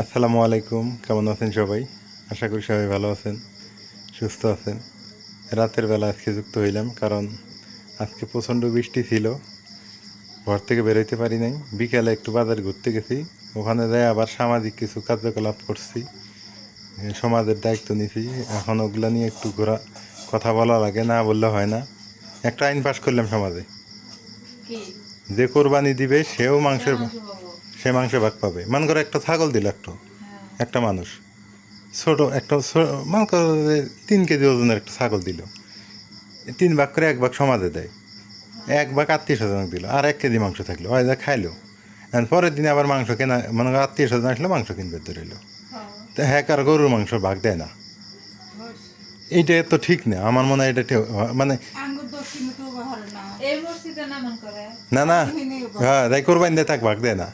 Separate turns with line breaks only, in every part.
আসসালামু আলাইকুম কেমন আছেন সবাই? আশা করি সবাই ভালো আছেন সুস্থ আছেন। রাতের বেলা আজকে যুক্ত হইলাম কারণ আজকে প্রচণ্ড বৃষ্টি ছিল। ঘর থেকে বেরোইতে পারি নাই। বিকেলে একটু বাজার ঘুরতে গেছি। ওখানে যাই আবার সামাজিক কিছু কার্যকলাপ করছি। সমাজের দায়িত্ব নিছি। এখন ওগুলো নিয়ে একটু ঘোরা কথা বলা লাগে না বললে হয় না। একটা আইন পাশ করলাম সমাজে। যে কোরবানি দিবে সেও মাংসের। সে মাংস ভাগ পাবে। মান করে একটা ছাগল দিল একটু। একটা মানুষ। ছোট একটা মনে করো তিন কেজি ওজনের একটা ছাগল দিল। তিন ভাগ করে এক ভাগ সমাজে দেয়। এক ভাগ আত্মীয় স্বজন দিল আর এক কেজি মাংস থাকল ওই যা খাইলো। পরের দিনে আবার মাংস কেনা মনে করো আত্মীয় স্বজন আসলে মাংস কিনবে ধরিল। তো হ্যাঁ আর গরুর মাংস ভাগ দেয় না। এইটা তো ঠিক না আমার মনে হয় এটা মানে
আঙ্গুর দক্ষিণে তো ব্যবহার না
এই মসজিদে নামান করে
না না হ্যাঁ তাই কোরবানি দেয় তাক ভাগ দেয় না।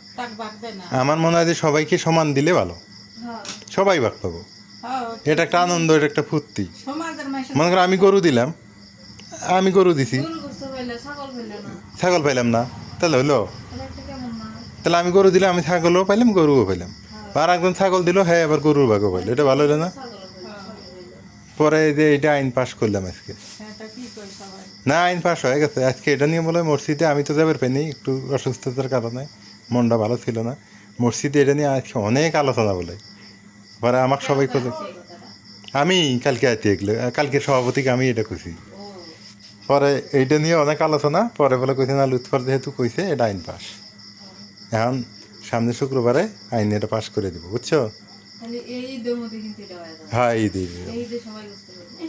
আমার মনে হয় যে সবাইকে সমান দিলে ভালো।
হ্যাঁ।
সবাই ভাগ পাবো।
হ্যাঁ,
এটা একটা আনন্দ এটা একটা ফুর্তি। মনে করো আমি গরু দিলাম। আমি গরু দিছি।
ছাগল
পাইলাম না। তাহলে হলো।
তাহলে
আমি গরু দিলাম আমি ছাগলও পাইলাম গরুও পাইলাম। আর একজন ছাগল দিল হ্যাঁ এবার গরুর ভাগও পাইলো। এটা ভালো হলো না? পরে যে এটা আইন পাশ করলাম আজকে। না আইন পাশ হয়ে গেছে। আজকে এটা নিয়ে বলে মসজিদে আমি তো যাবার পাইনি একটু অসুস্থতার কারণে। মনটা ভালো ছিল না। মসজিদে এটা নিয়ে আজকে অনেক আলোচনা বলে। পরে আমাকে সবাই খোঁজে। আমি কালকে আইতে এগুলো। কালকে সভাপতিকে আমি এটা
ও
পরে এইটা নিয়ে অনেক আলোচনা। পরে বলে কইছে না লুৎফর যেহেতু কইছে এটা আইন পাস এখন সামনে শুক্রবারে আইন এটা পাস করে দেবো বুঝছ?
হয়ে যাবে।
হ্যাঁ ঈদ ঈদ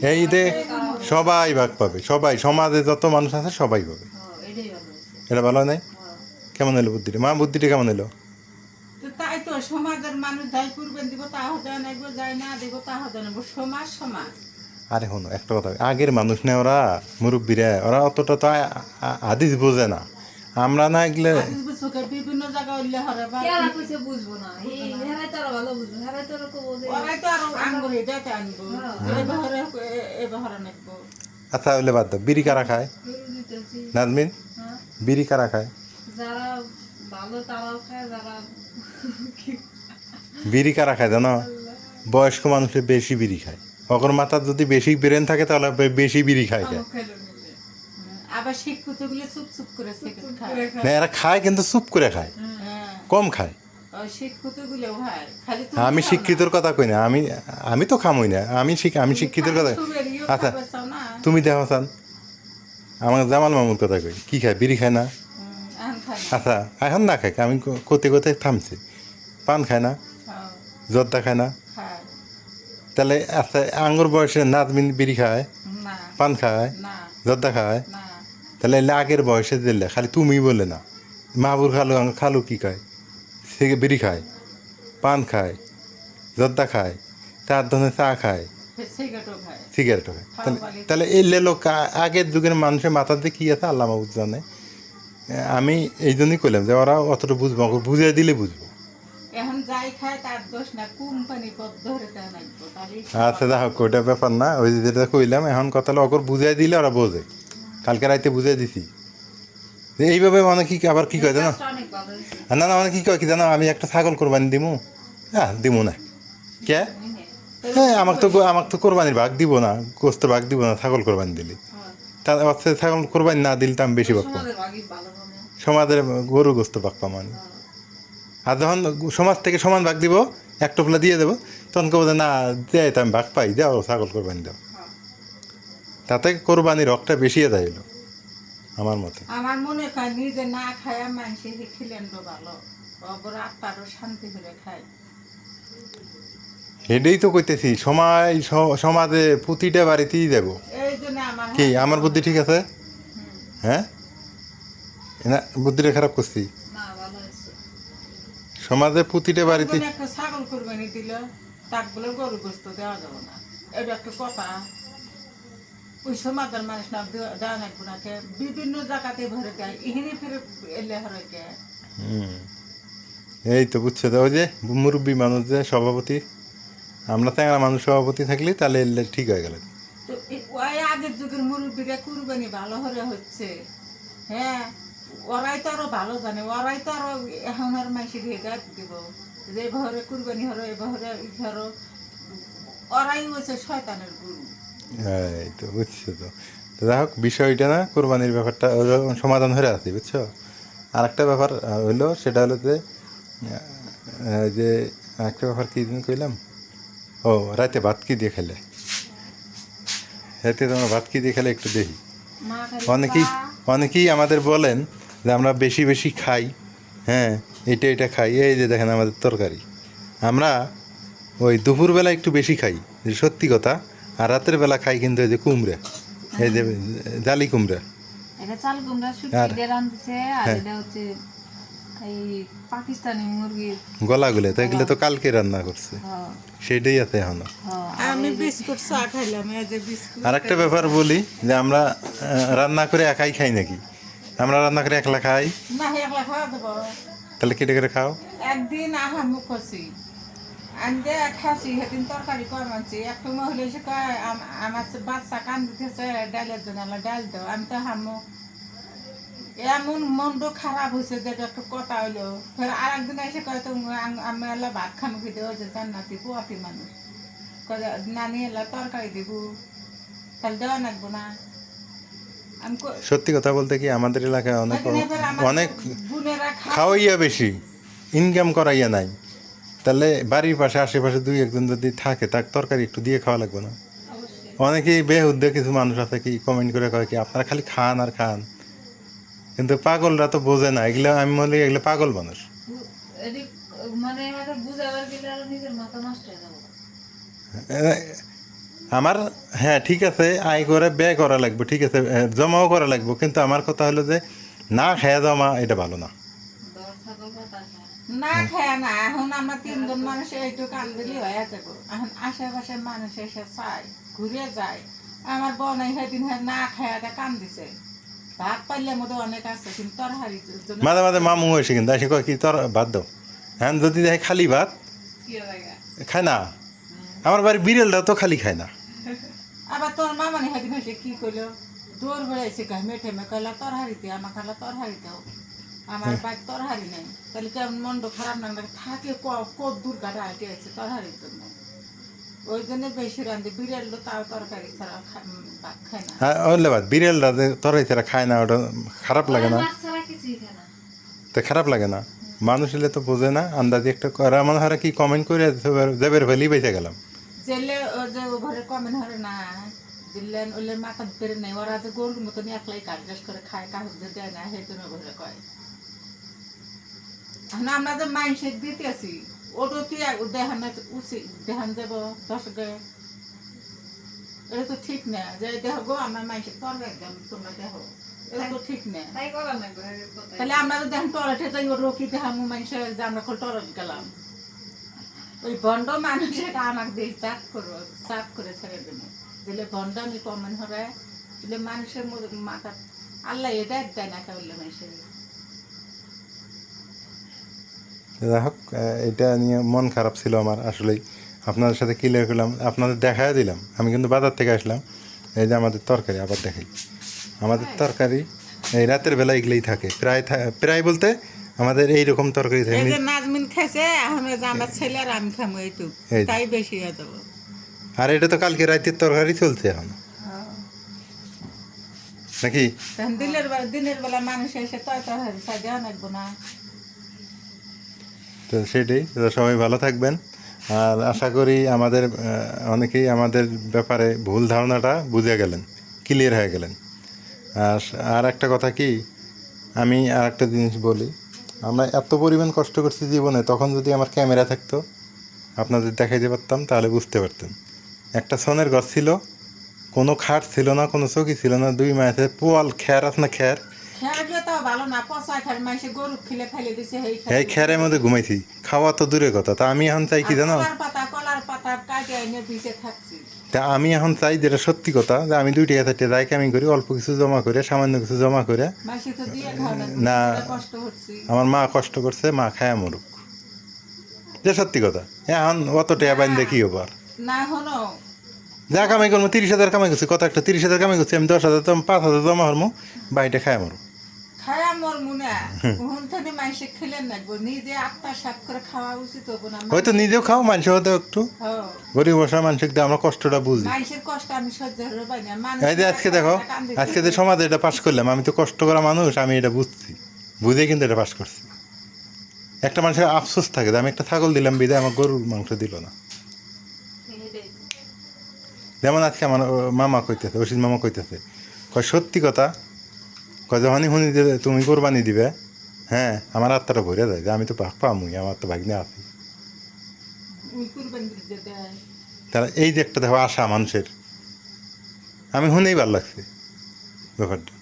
এই ঈদে সবাই
এই ঈদে সবাই ভাগ পাবে সবাই সমাজে যত মানুষ আছে সবাই পাবে।
হ্যাঁ,
এটা ভালো নাই?
হ্যাঁ।
কেমন এলো বুদ্ধিটা? মা বুদ্ধিটা কেমন এলো
তাই তো সমাজের মানুষ যাই করবেন দিব তা হতে নেব যাই না দিব তা হতে নেব সমাজ সমাজ।
আরে শোনো একটা কথা আগের মানুষ নেই ওরা মুরব্বীরা ওরা অতটা তো আদিস বোঝে না। আমরা না এগুলো
বিভিন্ন জায়গায় উল্লে হরে বা
কেরা কইছে বুঝব না। এই হেরাই তো ভালো বুঝব হেরাই তো ওরকম বোঝে
ওরাই তো আরও আঙ্গুর এটাতে আনব
আচ্ছা হইলে বাদ দাও। বিড়ি কারা খায়? নাজমিন?
হ্যাঁ।
বিড়ি কারা খায়?
যারা ভালো তারাও খায় যারা
বিড়ি কারা খায় জানো? বয়স্ক মানুষের বেশি বিড়ি খায়। অগর মাথার যদি বেশি ব্রেন থাকে তাহলে বেশি বিড়ি খায় খায়
আবার শিক্ষিতগুলো চুপ চুপ করে খায়।
না এরা খায় কিন্তু চুপ করে খায়।
হ্যাঁ।
কম খায়।
তুমি
আমি শিক্ষিতর কথা কই না আমি আমি তো খামই না আমি আমি শিক্ষিতর কথা
এড়িয়েও
আচ্ছা তুমি দেখো চান আমার জামাল মামুর কথা কই কি খায় বিড়ি খায় না? আচ্ছা এখন না খায় আমি ক- কোতে কোতে থামছি। পান খায় না?
হ্যাঁ,
জর্দা খায় না? তাহলে আচ্ছা আঙ্গুর বয়সে নাজমিন বিড়ি খায়? পান খায়? জর্দা খায়? তাহলে আগের বয়সে দিলে খালি তুমি বলে না। মাহবুর খালু খালু কি খায়? সে বিড়ি খায় পান খায় জর্দা খায় চার ধরনের চা খায়
সিগারেটও খায়।
তাহলে এই লেলো আগের যুগের মানুষের মাথাতে কি আছে? আল্লাহ মাহবুদ জানে। আমি এই জন্যই কইলাম যে ওরা অতটা বুঝব বুঝিয়ে দিলে বুঝব।
না
আচ্ছা দেখো ওইটা ব্যাপার না। ওই যেটা কইলাম এখন কথা হলো অগর বুঝাই দিলে ওরা বোঝে। কালকে রাইতে বুঝাই দিছি। এইভাবে মানে কি আবার কি কয় জানো? না না মানে কি কয় কি জানো, আমি একটা ছাগল কোরবানি দিমু। হ্যাঁ দিমু না। কে? হ্যাঁ আমাকে তো আমাকে তো কোরবানির ভাগ দিব না, গোস্ত ভাগ দিব না, ছাগল কোরবানি দিলি। তা হচ্ছে ছাগল কোরবানি না দিলে তো আমি বেশি পাবো।
সমাজের
গরু গোস্ত ভাগ পাবো আমি। আর যখন সমাজ থেকে সমান ভাগ দিব, এক টোপলা দিয়ে দেবো, তখন কেবল না, দেয় তো আমি ভাগ পাই, দাও, ছাগল কোরবানি দাও। তাতে কোরবানির রকটা বেশিয়ে দেয় আমার মতে।
আমার মনে হয় নিজে না খায় মানুষে খেলেন ভালো। অবর আত্মারও শান্তি করে খায়।
এটাই তো কইতেছি সময় সমাজে প্রতিটা বাড়িতেই দেব। কি আমার বুদ্ধি ঠিক আছে? হ্যাঁ? না বুদ্ধিটা খারাপ করছি? সমাজে প্রতিটা বাড়িতে
ছাগল কোরবানি দিল তাক বলে গরু গোস্ত দেওয়া যাবে না। এটা একটা কথা। ওই সমাজের মানুষ না দেওয়া- নাকে বিভিন্ন জায়গাতে ভরে দেয় এখানে ফিরে এলে হরে কে
এই তো বুঝছ তো ওই যে মুরব্বী মানুষ যে সভাপতি। আমরা ট্যাংরা মানুষ সভাপতি থাকলে তাহলে এলে ঠিক হয়ে গেল।
তো ওই আগের যুগের মুরব্বীরা কুরবানি ভালো হরে হচ্ছে। হ্যাঁ ওরাই তো আরও ভালো জানে ওরাই তো আরও এখন আর মাইসি দিয়ে গাছ দিব। যে ভরে কুরবানি হরো এ ভরে হরো ওরাই হচ্ছে শয়তানের গুরু।
এই তো বুঝছ তো। যাই হোক বিষয়টা না কোরবানির ব্যাপারটা সমাধান হয়ে আছে বুঝছ? আর একটা ব্যাপার হইল সেটা হলো যে যে একটা ব্যাপার কি দিন কইলাম? ও রাতে ভাত কি দিয়ে খেলে? রাতে তোমার ভাত কি দিয়ে খেলে একটু দেখি। অনেকেই অনেকেই আমাদের বলেন যে আমরা বেশি বেশি খাই হ্যাঁ এটা এটা খাই এই যে দেখেন আমাদের তরকারি। আমরা ওই দুপুরবেলা একটু বেশি খাই যে সত্যি কথা আর রাতের বেলা খাই কিন্তু এই যে কুমড়া এই যে জালি কুমড়া।
এটা চাল কুমড়া শুটকি
আর-
দিয়ে রাঁধছে আর
হ্যাঁ।
এটা হচ্ছে এই পাকিস্তানি মুরগির
গলাগুলো তো এগুলো তো কালকে রান্না করছে।
হ,
সেটাই আছে
এখনও।
আমি বিস্কুট চা খাইলাম এই যে বিস্কুট।
আর একটা ব্যাপার বলি যে আমরা রান্না করে একাই খাই নাকি? আমরা রান্না করে একলা খাই?
না একলা খাওয়া দেবো।
তাহলে কেটে করে খাও।
একদিন আহা মুখ করছি আনতে খাসি সেদিন তরকারি কম আনছি একটু মহিলা এসে কয় আমার বাচ্চা কান দিতেছে ডালের জন্য ডাল দাও। আমি তো হামু এমন মনটা খারাপ হয়েছে যে একটু কথা হইল। ফের আর একদিন এসে কয় তো আম- আমি এলা ভাত খামু খেতে হয়েছে জান্নাতি পোয়াতি মানুষ। কয় নানি এলা তরকারি দিব তাহলে দেওয়া লাগবো না। আমি
সত্যি কথা বলতে কি আমাদের এলাকায় অনেক অনেক খাওয়াইয়া বেশি ইনকাম করাইয়া নাই। তাহলে বাড়ির পাশে আশেপাশে দুই একজন যদি থাকে তার তরকারি একটু দিয়ে খাওয়া লাগবে না? অনেকেই বেহুদ্দে কিছু মানুষ আছে কি কমেন্ট করে কয় কি আপনারা খালি খান আর খান। কিন্তু পাগলরা তো বোঝে না এগুলো আমি বলি এগুলো পাগল মানুষ।
মানে
আমার হ্যাঁ ঠিক আছে আয় করে ব্যয় করা লাগবে ঠিক আছে জমাও করা লাগবে কিন্তু আমার কথা হলো যে না খেয়া জমা এটা ভালো না
দর ছাগল কথা খায়
না খায় না এখন আমরা তিনজন মানুষ একটু কাল দিলি হয়ে যাব। এখন আশেপাশের মানুষ এসে চায় ঘুরে যায়। আমার বোন সেদিন না খায় এটা কান দিছে ভাত পাইলে মতো অনেক আছে কিন্তু তরহারি
মাঝে মাঝে মামু এসে কিন্তু কয় কি তোর ভাত দাও। হ্যাঁ যদি দেখে খালি ভাত খায় না। আমার বাড়ির বিড়ালটা তো খালি খায় না।
আবার তোর মামানি সেদিন কি করল দৌড় বেড়াইছে মেঠে মে কয়লা তরহারিতে আমার খালা তরহারিতে আমার বাইক তরহারি নেই। তাহলে কেমন মন্ড খারাপ না? লাগে থাকে ক- কত দূর গাড়া আইটে আছে তরহারির জন্য। ওই জন্য বেশি রান্ধে বিড়াল তাও তরকারি ছাড়া ভাত খায় না।
হ্যাঁ বিড়ালটা তরাই ছাড়া খায় না ওটা খারাপ লাগে না। তো খারাপ লাগে না। মানুষ এলে তো বোঝে না আন্দাজে একটা করা মনে হয় কি কমেন্ট করে দেবের ফেলি বেঁচে গেলাম।
জেলে ও যে ও ঘরে কমেন হরে না। জেলেন ওলে মাথা বেড়ে নেই। ওরা যে গরুর মতন একলাই কাজ করে খায় যে দেয় না সেই জন্য ঘরে কয়। আমরা যে মাইন্ডসেট দিতে আছি ওটা কি দেখান উচিত দেখান যাব দর্শকে এটা তো ঠিক না যে দেহ গো আমরা মাইন্ডসেট করবে একদম তোমরা দেহ। এটা তো ঠিক না। তাহলে আমরা যদি এখন টয়লেটে যাই ওর রকি দেখামু মানুষের যে আমরা কল টয়লেট গেলাম। ওই বন্ড মানুষ এটা আমাকে দিয়ে চাপ করব চাপ করে ছেড়ে দেবো। দিলে বন্ড আমি কমন হবে দিলে মানুষের মধ্যে মাথা আল্লাহ এটা দেয় না কেবল মানুষের
যাই হোক এটা নিয়ে মন খারাপ ছিল আমার আসলেই। আপনাদের সাথে ক্লিয়ার করলাম আপনাদের দেখাই দিলাম। আমি কিন্তু বাজার থেকে আসলাম এই যে আমাদের তরকারি আবার দেখাই। আমাদের তরকারি এই রাতের বেলা এগুলোই থাকে। প্রায় প্রায় বলতে আমাদের এই রকম তরকারি থাকে।
নাজমিন খাইছে আমার ছেলে আর আমি খামো এইটুক। তাই বেশি হয়ে
আর এটা তো কালকে রাতের তরকারি চলছে এখন। নাকি?
দিনের বেলা দিনের বেলা মানুষ এসে তরকারি না।
তো সেটাই। তো সবাই ভালো থাকবেন। আর আশা করি আমাদের অনেকেই আমাদের ব্যাপারে ভুল ধারণাটা বুঝে গেলেন ক্লিয়ার হয়ে গেলেন। আর আর একটা কথা কি, আমি আর একটা জিনিস বলি। আমরা এত পরিমাণ কষ্ট করছি জীবনে, তখন যদি আমার ক্যামেরা থাকতো, আপনাদের দেখাইতে পারতাম, তাহলে বুঝতে পারতেন। একটা সনের গছ ছিল, কোনো খাট ছিল না, কোনো চৌকি ছিল না, দুই মাসে পোয়াল, খ্যার আছে না খ্যার
ভালো না পচা খার মানুষে গরু খিলে ফেলে দিছে এই
এই খ্যারের মধ্যে ঘুমাইছি। খাওয়া তো দূরের কথা তা আমি এখন চাই কি জানো?
কলার পাতা কলার পাতা কাটে এনে ভিজে থাকছি।
তা আমি এখন চাই যেটা সত্যি কথা যে আমি দুই টাকা চারটে যাই আমি করি অল্প কিছু জমা করে সামান্য কিছু জমা করে।
তো দিয়ে না
না।
কষ্ট হচ্ছে।
আমার মা কষ্ট করছে মা খায় মরুক। যে সত্যি কথা এখন অত টাকা বাইন দেখি ওবার
না হলো।
যা কামাই করব তিরিশ হাজার কামাই করছি কত একটা তিরিশ হাজার কামাই করছি আমি দশ হাজার পাঁচ হাজার জমা হরমো বাড়িটা খায় মরু
খায়া মরবো
হয়তো নিজেও খাও মানুষ হয়তো একটু। গরিব বসা মানুষকে আমরা কষ্টটা বুঝি।
হতে
এই যে আজকে দেখো আজকে যে সমাজে এটা পাশ করলাম আমি তো কষ্ট করা মানুষ আমি এটা বুঝছি। বুঝে কিন্তু এটা পাশ করছি। একটা মানুষের আফসোস থাকে যে আমি একটা ছাগল দিলাম বিদায় আমার গরুর মাংস দিল না। যেমন আজকে আমার মামা কইতেছে অসিত মামা কইতেছে কয় সত্যি কথা যখনই শুনি দিলে তুমি কোরবানি দিবে? হ্যাঁ আমার আত্মাটা ভরে যায় যে আমি তো ভাগ পামুই আমার তো ভাগ্নে আছি।
তাহলে
তারা এই যে একটা দেখো আশা মানুষের আমি শুনেই ভালো লাগছে ব্যাপারটা।